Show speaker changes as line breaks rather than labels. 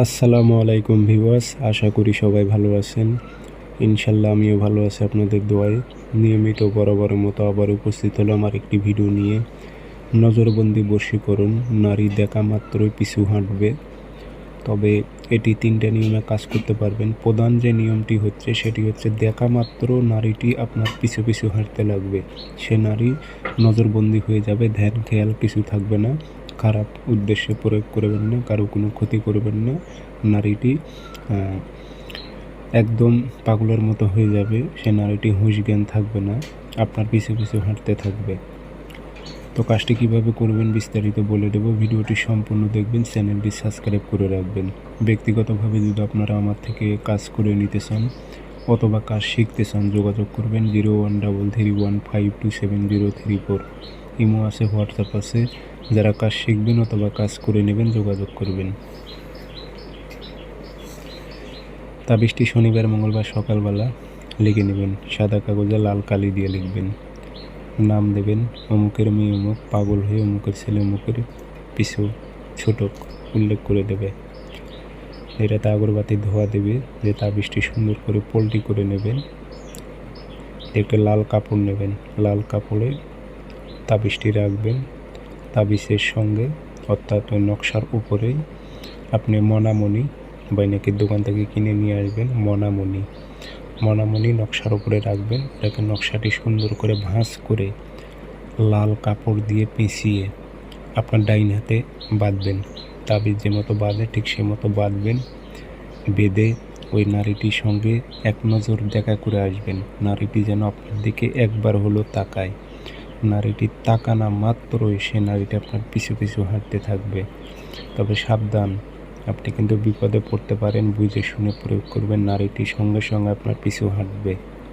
আসসালামু আলাইকুম ভিউয়ার্স, আশা করি সবাই ভালো আছেন। ইনশাল্লাহ আমিও ভালো আছি আপনাদের দোয়ায়। নিয়মিত বরাবরের মতো আবার উপস্থিত হলো আমার একটি ভিডিও নিয়ে। নজরবন্দি বশীকরণ নারী দেখা মাত্রই পিছু হাঁটবে। তবে এটি তিনটে নিয়মে কাজ করতে পারবেন। প্রধান যে নিয়মটি হচ্ছে, সেটি হচ্ছে দেখা মাত্র নারীটি আপনার পিছু পিছু হাঁটতে লাগবে। সে নারী নজরবন্দি হয়ে যাবে, ধ্যান, খেয়াল কিছু থাকবে না। খারাপ উদ্দেশ্যে প্রয়োগ করবেন না, কারও কোনো ক্ষতি করবেন না। নারীটি একদম পাগলের মতো হয়ে যাবে, সে নারীটি হুঁশ জ্ঞান থাকবে না, আপনার পিছু পিছু হাঁটতে থাকবে। তো কাজটি কীভাবে করবেন বিস্তারিত বলে দেবো। ভিডিওটি সম্পূর্ণ দেখবেন, চ্যানেলটি সাবস্ক্রাইব করে রাখবেন। ব্যক্তিগতভাবে যদি আপনারা আমার থেকে কাজ করে নিতে চান অথবা কাজ শিখতে চান, যোগাযোগ করবেন zero one double three one five two seven zero three four. Imo আছে, হোয়াটসঅ্যাপ আছে। যারা কাজ শিখবেন অথবা কাজ করে নেবেন, যোগাযোগ করবেন। তা তাবিজটি শনিবার, মঙ্গলবার সকালবেলা লিখে নেবেন। সাদা কাগজে লাল কালি দিয়ে লিখবেন। নাম দেবেন, অমুকের মেয়ে অমুক, পাগল হয়ে অমুকের ছেলে অমুকের পিছু ছোটক উল্লেখ করে দেবে। এটাতে আগরবাতি ধোয়া দেবে, যে তাবিজটি সুন্দর করে পোল্টি করে নেবেন। একটা লাল কাপড় নেবেন। লাল কাপড়ে তাবিজটি রাখবেন। তাবিজের সঙ্গে অর্থাৎ ওই নকশার উপরেই আপনি মনামণি বাইনাকির দোকান থেকে কিনে নিয়ে আসবেন মনামণি মনামণি নকশার উপরে রাখবেন। এটাকে নকশাটি সুন্দর করে ভাঁজ করে লাল কাপড় দিয়ে পেঁচিয়ে আপনার ডাইন হাতে বাঁধবেন। তাবিজ যে মতো বাঁধে, ঠিক সে মতো বাঁধবেন। বেঁধে ওই নারীটির সঙ্গে এক নজর দেখা করে আসবেন। নারীটি যেন আপনার দিকে একবার হলো তাকায়। নারীটি তাকানা মাত্রই সে নারীটি আপনার পিছু পিছু হাঁটতে থাকবে। তবে সাবধান, আপনি কিন্তু বিপদে পড়তে পারেন, বুঝে শুনে প্রয়োগ করবেন, নারীটি সঙ্গে সঙ্গে আপনার পিছু হাঁটবে।